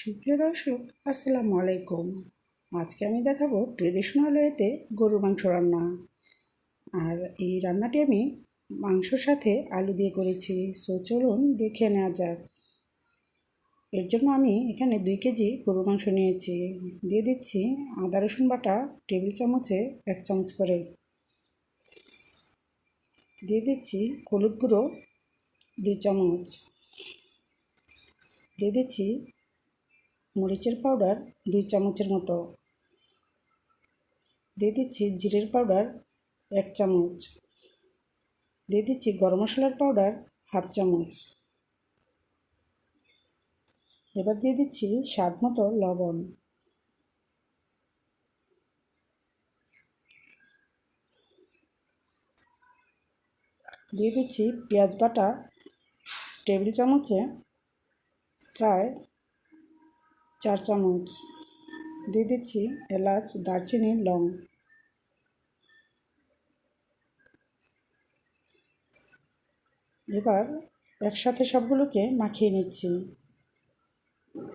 সুপ্রিয় দর্শক, আসসালামু আলাইকুম। আজকে আমি দেখাবো ট্রেডিশনাল ওয়েতে গরুর মাংস রান্না। আর এই রান্নাটি আমি মাংসর সাথে আলু দিয়ে করেছি। সো চলুন দেখে নেওয়া যাক। এর জন্য আমি এখানে দুই কেজি গরুর মাংস নিয়েছি। দিয়ে দিচ্ছি আদা, রসুন বাটা, টেবিল চামচে এক চামচ করে। দিয়ে দিচ্ছি হলুদ গুঁড়ো দুই চামচ। দিয়ে দিচ্ছি মরিচের পাউডার দুই চামচের মতো। দিয়ে দিচ্ছি জিরের পাউডার এক চামচ। দিয়ে দিচ্ছি গরম মশলার পাউডার হাফ চামচ। এবার দিয়ে দিচ্ছি স্বাদ মতো লবণ। দিয়ে দিচ্ছি পেঁয়াজ বাটা টেবিল চামচে প্রায় চার চামচ দিয়ে দিচ্ছি এলাচ, দারচিনি, লং। এবার একসাথে সবগুলোকে মাখিয়ে নিচ্ছি।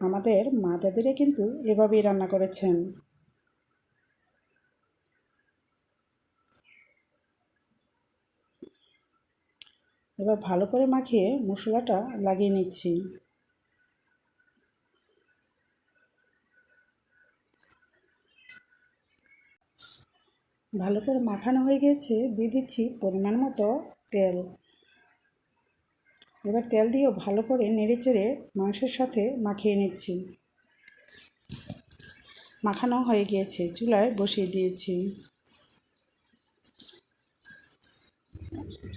আমাদের মা দাদিরা কিন্তু এভাবেই রান্না করেছেন। এবার ভালো করে মাখিয়ে মশলাটা লাগিয়ে নিচ্ছি। ভালো করে মাখানো হয়ে গেছে, দিয়ে দিচ্ছি পরিমাণ মতো তেল। এবার তেল দিয়েও ভালো করে নেড়ে চেড়ে মাংসের সাথে মাখিয়ে নিচ্ছি। মাখানো হয়ে গিয়েছে চুলায় বসিয়ে দিয়েছি।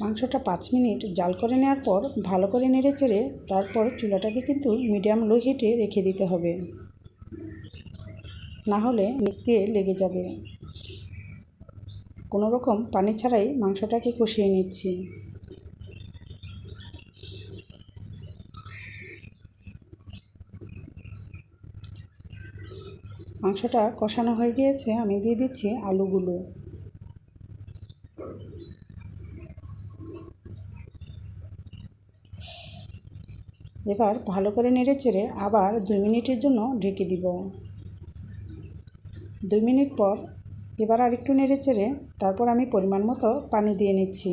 মাংসটা পাঁচ মিনিট জাল করে নেওয়ার পর ভালো করে নেড়ে চেড়ে তারপর চুলাটাকে কিন্তু মিডিয়াম লো হিটে রেখে দিতে হবে। না হলে দিয়ে লেগে যাবে। কোনো রকম পানি ছাড়াই মাংসটাকে কষিয়ে নিচ্ছি। মাংসটা কষানো হয়ে গিয়েছে, আমি দিয়ে দিচ্ছি আলুগুলো। এবার ভালো করে নেড়ে চেড়ে আবার দুই মিনিটের জন্য ঢেকে দিব। দুই মিনিট পর এবার আর একটু নেড়ে চেড়ে তারপর আমি পরিমাণ মতো পানি দিয়ে নিচ্ছি।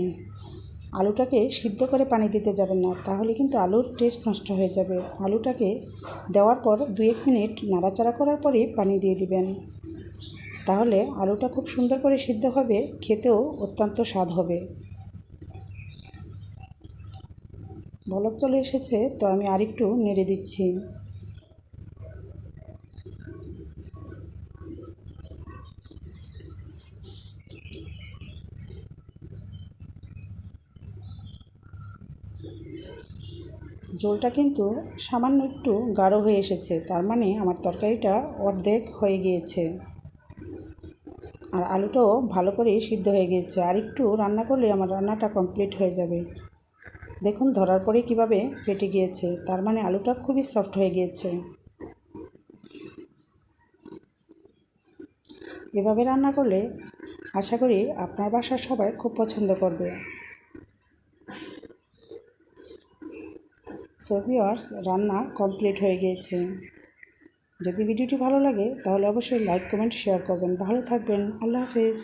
আলুটাকে সিদ্ধ করে পানি দিতে যাবেন না, তাহলে কিন্তু আলুর টেস্ট নষ্ট হয়ে যাবে। আলুটাকে দেওয়ার পর দু এক মিনিট নাড়াচাড়া করার পরে পানি দিয়ে দিবেন। তাহলে আলুটা খুব সুন্দর করে সিদ্ধ হবে, খেতেও অত্যন্ত স্বাদ হবে। বলক চলে এসেছে, তো আমি আরেকটু নেড়ে দিচ্ছি। জলটা কিন্তু সামান্য একটু গাঢ় হয়ে এসেছে, তার মানে আমার তরকারিটা অর্ধেক হয়ে গিয়েছে। আর আলুটাও ভালো করে সিদ্ধ হয়ে গিয়েছে, আর একটু রান্না করলে আমার রান্নাটা কমপ্লিট হয়ে যাবে। দেখুন ধরার পরে কীভাবে ফেটে গিয়েছে, তার মানে আলুটা খুবই সফট হয়ে গিয়েছে। এভাবে রান্না করলে আশা করি আপনার বাসার সবাই খুব পছন্দ করবে। সো ভিওয়ার্স রান্না কমপ্লিট হয়ে গিয়েছে। যদি ভিডিওটি ভালো লাগে, তাহলে অবশ্যই লাইক, কমেন্ট, শেয়ার করবেন। ভালো থাকবেন। আল্লাহ হাফিজ।